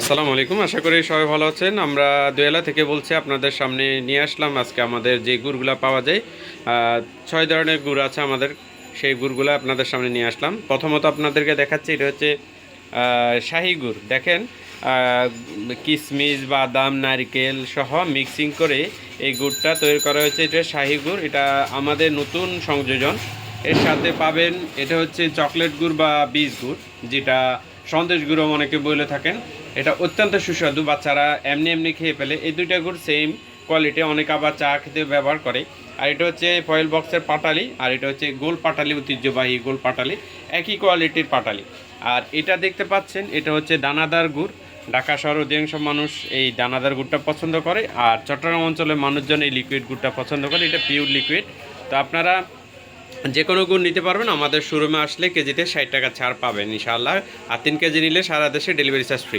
আসসালামু আলাইকুম, আশা করি সবাই ভালো আছেন। আমরা দোয়েলা থেকে বলছি আপনাদের সামনে নিয়ে আসলাম। আজকে আমাদের যে গুড়গুলা পাওয়া যায় ছয় ধরনের গুড় আছে আমাদের, সেই গুড়গুলো আপনাদের সামনে নিয়ে আসলাম। প্রথমত আপনাদেরকে দেখাচ্ছি, এটা হচ্ছে শাহী গুড়। দেখেন কিশমিশ বাদাম, নারকেল সহ মিক্সিং করে এই গুড়টা তৈরি করা হয়েছে। এটা শাহী গুড়, এটা আমাদের নতুন সংযোজন। এর সাথে পাবেন, এটা হচ্ছে চকলেট গুড় বা বীজ গুড়, যেটা সন্দেশ গুঁড়ো অনেকে বলে থাকেন। এটা অত্যন্ত সুস্বাদু, বাচ্চারা এমনি এমনি খেয়ে ফেলে। এই দুইটা গুড় সেম কোয়ালিটি অনেক আবার চা খেতে ব্যবহার করে। আর এটা হচ্ছে ফয়েল বক্সের পাটালি, আর এটা হচ্ছে গোল পাটালি, ঐতিহ্যবাহী গোল পাটালি, একই কোয়ালিটির পাটালি। আর এটা দেখতে পাচ্ছেন, এটা হচ্ছে দানাদার গুড়। ঢাকা শহর অধিকাংশ মানুষ এই দানাদার গুড়টা পছন্দ করে, আর চট্টগ্রাম অঞ্চলের মানুষজন এই লিকুইড গুড়টা পছন্দ করে। এটা পিওর লিকুইড তো আপনারা যে কোনো গুণ নিতে পারবেন। আমাদের শোরুমে আসলে কেজিতে ষাট টাকা ছাড় পাবেন ইনশাআল্লাহ। আর তিন কেজি নিলে সারা দেশে ডেলিভারি চার্জ ফ্রি